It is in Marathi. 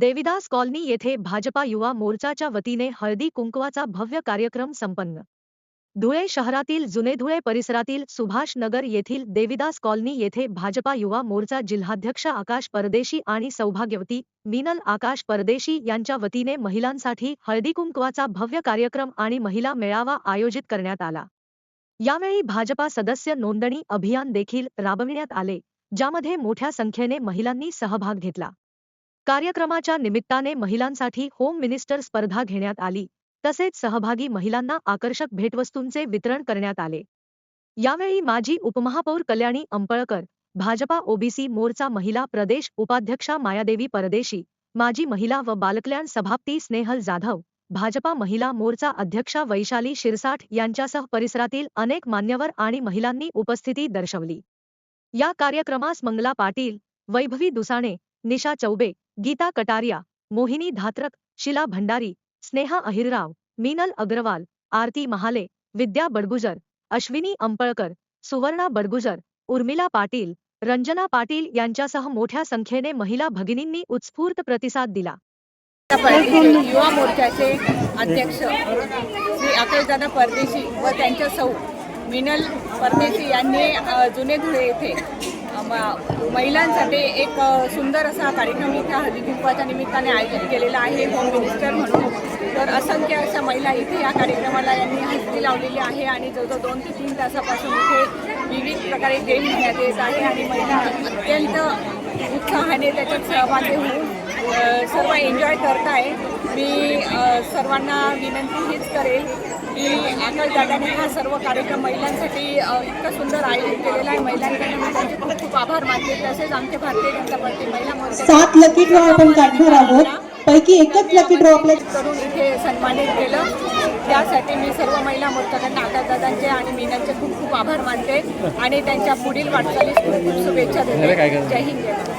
देविदास कॉलनी येथे भाजपा युवा मोर्चाच्या वतीने हळदी कुंकवाचा भव्य कार्यक्रम संपन्न. धुळे शहरातील जुने धुळे परिसरातील सुभाष नगर येथील देविदास कॉलनी येथे भाजपा युवा मोर्चा जिल्हाध्यक्ष आकाश परदेशी आणि सौभाग्यवती मिनल आकाश परदेशी यांच्या वतीने महिलांसाठी हळदी कुंकवाचा भव्य कार्यक्रम आणि महिला मेळावा आयोजित करण्यात आला. यावेळी भाजपा सदस्य नोंदणी अभियान देखील राबविण्यात आले ज्यामध्ये मोठ्या संख्येने महिलांनी सहभाग घेतला. कार्यक्रमाच्या निमित्ताने महिलांसाठी होम मिनिस्टर स्पर्धा घेण्यात आली. तसेच सहभागी महिलांना आकर्षक भेटवस्तूंचे वितरण करण्यात आले. यावेळी माजी उपमहापौर कल्याणी अंपळकर भाजपा ओबीसी मोर्चा महिला प्रदेश उपाध्यक्षा मायादेवी परदेशी माजी महिला व बालकल्याण सभापती स्नेहल जाधव भाजपा महिला मोर्चा अध्यक्षा वैशाली शिरसाठ यांच्यासह परिसरातील अनेक मान्यवर आणि महिलांनी उपस्थिती दर्शवली. या कार्यक्रमास मंगला पाटील वैभवी दुसाणे निशा चौबे गीता कटारिया मोहिनी धात्रक शिला भंडारी स्नेहा अहिरराव मीनल अग्रवाल आरती महाले विद्या बडगुजर अश्विनी अंपळकर सुवर्णा बडगुजर उर्मिला पाटील रंजना पाटील यांच्यासह मोठ्या संख्येने महिला भगिनींनी उत्स्फूर्त प्रतिसाद दिला. युवा मोर्चाचे अध्यक्ष श्री अकलदादा परदेशी व त्यांच्या सौ मिनल परदेशी यांनी जुने धुळे येथे महिलांसाठी एक सुंदर असा कार्यक्रम इथे हळदी कुंकवाच्या निमित्ताने आयोजित केलेला आहे होम मिनिस्टर म्हणून. तर असंख्य अशा महिला इथे या कार्यक्रमाला यांनी हजेरी लावलेली आहे आणि जवळजवळ दोन ते तीन तासापासून इथे विविध प्रकारे गेम घेण्यात येत आहे आणि महिला अत्यंत उत्साहाने त्याच्यात सहभागी होऊन सर्व एन्जॉय करत आहे मी सर्वांना विनंती हीच करेल की आकाश दादाने हा सर्व कार्यक्रम महिलांसाठी इतका सुंदर आयोजित केलेला आहे. महिलांकडे खूप आभार मानते तसेच आमचे भारतीय जनता पार्टी महिला मोर्चा सात लकी ड्रॉ आपण काढणार आहोत. पैकी एकच लकी ड्रॉ आपल्या करून इथे सन्मानित केलं. त्यासाठी मी सर्व महिला मोर्चाकडनं आकाशदादांचे आणि मीनांचे खूप खूप आभार मानते. आणि त्यांच्या पुढील वाटचालीस खूप खूप शुभेच्छा देते. जय हिंद जय महाराष्ट्र.